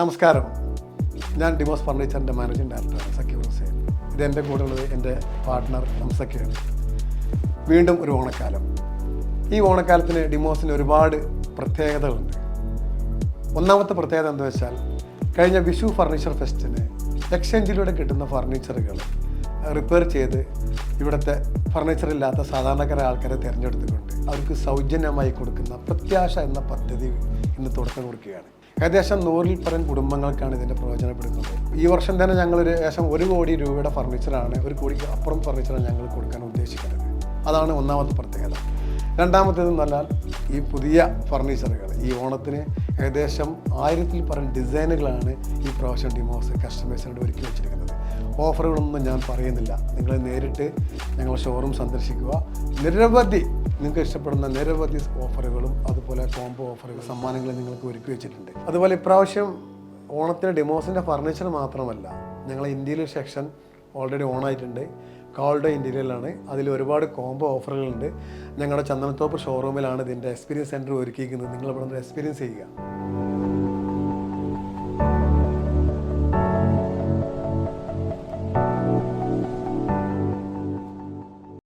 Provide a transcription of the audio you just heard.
നമസ്കാരം. ഞാൻ ഡിമോസ് ഫർണിച്ചറിന്റെ മാനേജിംഗ് ഡയറക്ടർ സക്കീർ ഹുസൈൻ. ഇത് എന്റെ കൂടെ ഉള്ളത് എന്റെ പാർട്ട്ണർ ഹംസക്കയാണ്. വീണ്ടും ഒരു ഓണക്കാലം. ഈ ഓണക്കാലത്തിന് ഡിമോസിന് ഒരുപാട് പ്രത്യേകതകളുണ്ട്. ഒന്നാമത്തെ പ്രത്യേകത എന്താ വെച്ചാൽ കഴിഞ്ഞ വിഷു ഫർണിച്ചർ ഫെസ്റ്റിന് എക്സ്ചേഞ്ചിലൂടെ കിട്ടുന്ന ഫർണിച്ചറുകൾ റിപ്പയർ ചെയ്ത് ഇവിടുത്തെ ഫർണിച്ചർ ഇല്ലാത്ത സാധാരണക്കാരെ ആൾക്കാരെ തിരഞ്ഞെടുത്തുകൊണ്ട് അവർക്ക് സൗജന്യമായി കൊടുക്കുന്ന പ്രത്യാശ എന്ന പദ്ധതി ഇന്ന് തുടക്കം കുറിക്കുകയാണ്. ഏകദേശം നൂറിൽ പരം കുടുംബങ്ങൾക്കാണ് ഇതിന്റെ പ്രയോജനപ്പെടുന്നത്. ഈ വർഷം തന്നെ ഞങ്ങൾ ഒരു ഏകദേശം ഒരു കോടി രൂപയുടെ ഫർണിച്ചറാണ് ഒരു കോടിക്ക് അപ്പുറം ഫർണിച്ചറാണ് ഞങ്ങൾ കൊടുക്കാൻ ഉദ്ദേശിക്കുന്നത്. അതാണ് ഒന്നാമത്തെ പ്രത്യേകത. രണ്ടാമത്തേത് പറഞ്ഞാൽ ഈ പുതിയ ഫർണിച്ചറുകൾ ഈ ഓണത്തിന് ഏകദേശം ആയിരത്തിൽ പരം ഡിസൈനുകളാണ് ഈ പ്രൊഫഷൻ ഡിമോസ് കസ്റ്റമേഴ്സിനോട് ഒരുക്കി വെച്ചിരിക്കുന്നത്. ഓഫറുകളൊന്നും ഞാൻ പറയുന്നില്ല. നിങ്ങൾ നേരിട്ട് ഞങ്ങൾ ഷോറൂം സന്ദർശിക്കുക. നിരവധി നിങ്ങൾക്ക് ഇഷ്ടപ്പെടുന്ന നിരവധി ഓഫറുകളും അതുപോലെ കോംബോ ഓഫറുകൾ സമ്മാനങ്ങൾ നിങ്ങൾക്ക് ഒരുക്കി വെച്ചിട്ടുണ്ട്. അതുപോലെ ഇപ്രാവശ്യം ഓണത്തിന് ഡിമോസിന്റെ ഫർണിച്ചർ മാത്രമല്ല ഞങ്ങൾ ഇന്ത്യയിലെ സെക്ഷൻ ഓൾറെഡി ഓൺ ഓണായിട്ടുണ്ട് കാൾഡോ ഇന്റീരിയലാണ് അതിൽ ഒരുപാട് കോംബോ ഓഫറുകളുണ്ട്. ഞങ്ങളുടെ ചന്ദനത്തോപ്പ് ഷോറൂമിലാണ് ഇതിന്റെ എക്സ്പീരിയൻസ് സെന്റർ ഒരുക്കിയിരിക്കുന്നത്. നിങ്ങൾ ഇവിടെ നിന്ന് എക്സ്പീരിയൻസ് ചെയ്യുക.